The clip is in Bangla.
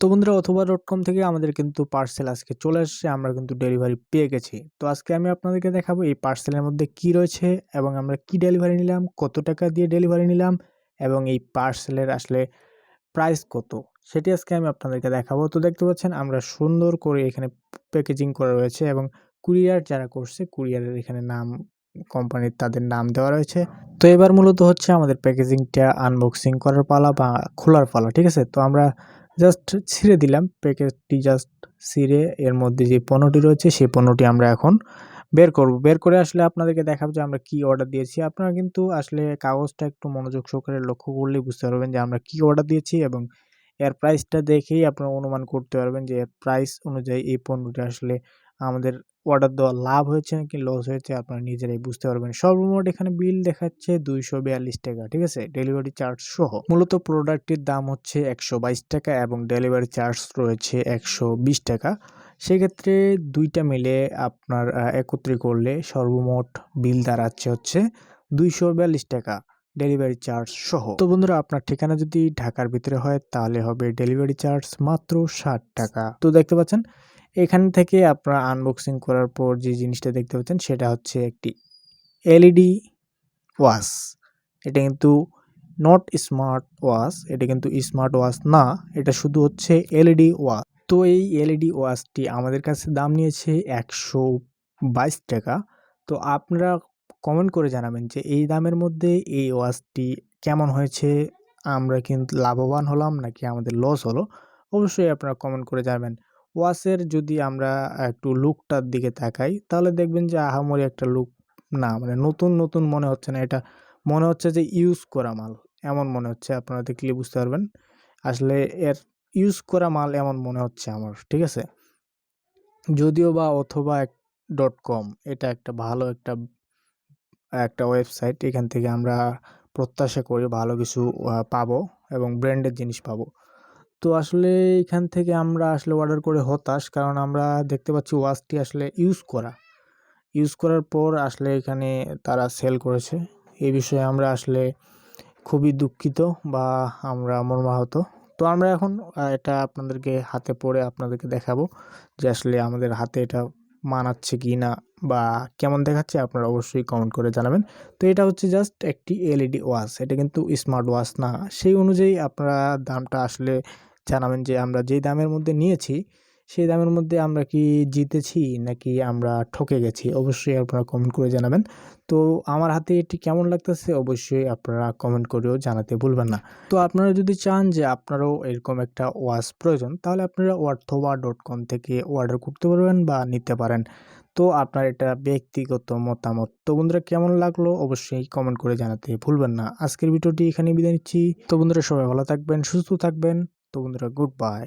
তো বন্ধুরা অথবা ডট কম থেকে আমাদের কিন্তু পার্সেল আজকে চলে আসছে আমরা কিন্তু ডেলিভারি পেয়ে গেছি। তো আজকে আমি আপনাদেরকে দেখাবো এই পার্সেলের মধ্যে কি রয়েছে এবং আমরা কি ডেলিভারি নিলাম, কত টাকা দিয়ে ডেলিভারি নিলাম এবং এই পার্সেলের আসলে প্রাইস কত, সেটি আজকে আমি আপনাদেরকে দেখাবো। তো দেখতে পাচ্ছেন আমরা সুন্দর করে এখানে প্যাকেজিং করা রয়েছে এবং কুরিয়ার যারা করছে কুরিয়ারের এখানে নাম কোম্পানির তাদের নাম দেওয়া রয়েছে। তো এবার মূলত হচ্ছে আমাদের প্যাকেজিংটা আনবক্সিং করার পালা বা খোলার পালা, ঠিক আছে? তো আমরা জাস্ট ছিঁড়ে দিলাম। প্যাকেটটি জাস্ট ছিঁড়ে এর মধ্যে যে পণ্যটি রয়েছে সেই পণ্যটি আমরা এখন বের করব। বের করে আসলে আপনাদেরকে দেখাবো যে আমরা কি অর্ডার দিয়েছি। আপনারা কিন্তু আসলে কাগজটা একটু মনোযোগ সহকারে লক্ষ্য করলেই বুঝতে পারবেন যে আমরা কি অর্ডার দিয়েছি এবং এর প্রাইসটা দেখেই আপনারা অনুমান করতে পারবেন যে এর প্রাইস অনুযায়ী এই পণ্যটি আসলে আমাদের অর্ডার দেওয়া লাভ হয়েছে নাকি লস হয়েছে আপনারা নিজেরাই বুঝতে পারবেন। সর্বমোট এখানে বিল দেখাচ্ছে দুইশো বিয়াল্লিশ টাকা, ঠিক আছে? ডেলিভারি চার্জ সহ। মূলত প্রোডাক্টটির দাম হচ্ছে একশো বাইশ টাকা এবং ডেলিভারি চার্জ রয়েছে একশো বিশ টাকা। সেক্ষেত্রে দুইটা মিলে আপনার একত্রে করলে সর্বমোট বিল দাঁড়াচ্ছে হচ্ছে দুইশো বিয়াল্লিশ টাকা ডেলিভারি চার্জ সহ। তো বন্ধুরা, আপনার ঠিকানা যদি ঢাকার ভিতরে হয় তাহলে হবে ডেলিভারি চার্জ মাত্র ষাট টাকা। তো দেখতে পাচ্ছেন এখান থেকে আপনারা আনবক্সিং করার পর যে জিনিসটা দেখতে পাচ্ছেন সেটা হচ্ছে একটি এলইডি ওয়াশ এটা কিন্তু নট স্মার্ট ওয়াশ এটা কিন্তু স্মার্ট ওয়াশ না, এটা শুধু হচ্ছে এলইডি ওয়াশ তো এই এলইডি ওয়াশটি আমাদের কাছে দাম নিয়েছে একশো বাইশ টাকা। তো আপনারা কমেন্ট করে জানাবেন যে এই দামের মধ্যে এই ওয়াশটি কেমন হয়েছে, আমরা কিন্তু লাভবান হলাম নাকি আমাদের লস হলো? অবশ্যই আপনারা কমেন্ট করে জানাবেন। ওয়াশের যদি আমরা একটু লুকটার দিকে তাকাই, তাহলে দেখবেন যে আহামরি একটা লুক না মানে নতুন নতুন মনে হচ্ছে না। এটা মনে হচ্ছে যে ইউজ করা মাল, এমন মনে হচ্ছে। আপনারা দেখলে বুঝতে পারবেন। আসলে এর ইউজ করা মাল এমন মনে হচ্ছে আমার, ঠিক আছে? যদিও বা অথবা এক ডট কম, এটা একটা ভালো একটা একটা ওয়েবসাইট। এখান থেকে আমরা প্রত্যাশা করি ভালো কিছু পাবো এবং ব্র্যান্ডের জিনিস পাবো। তো আসলে এখান থেকে আমরা আসলে অর্ডার করে হতাশ কারণ আমরা দেখতে পাচ্ছি ওয়াচটি আসলে ইউজ করা। ইউজ করার পর আসলে এখানে তারা সেল করেছে। এই বিষয়ে আমরা আসলে খুবই দুঃখিত বা আমরা মর্মাহত। তো আমরা এখন এটা আপনাদেরকে হাতে পড়ে আপনাদেরকে দেখাবো যে আসলে আমাদের হাতে এটা মানাচ্ছে কি না বা কেমন দেখাচ্ছে আপনারা অবশ্যই কমেন্ট করে জানাবেন। তো এটা হচ্ছে জাস্ট একটি এলইডি ওয়াচ এটা কিন্তু স্মার্ট ওয়াচ না। সেই অনুযায়ী আপনারা দামটা আসলে জানাবেন যে আমরা যেই দামের মধ্যে নিয়েছি, সেই দামের মধ্যে আমরা কি জিতেছি নাকি আমরা ঠকে গেছি? অবশ্যই আপনারা কমেন্ট করে জানাবেন। তো আমার হাতে এটি কেমন লাগতেছে অবশ্যই আপনারা কমেন্ট করেও জানাতে ভুলবেন না। তো আপনারা যদি চান যে আপনারাও এরকম একটা ওয়াচ প্রয়োজন, তাহলে আপনারা ওয়ার্থোবা ডট কম থেকে অর্ডার করতে পারবেন বা নিতে পারেন। তো আপনার এটা ব্যক্তিগত মতামত। তো বন্ধুরা কেমন লাগল অবশ্যই কমেন্ট করে জানাতে ভুলবেন না। আজকের ভিডিওটি এখানে বিদায় নিচ্ছি। তো বন্ধুরা সবাই ভালো থাকবেন, সুস্থ থাকবেন। তো বন্ধুরা গুড বাই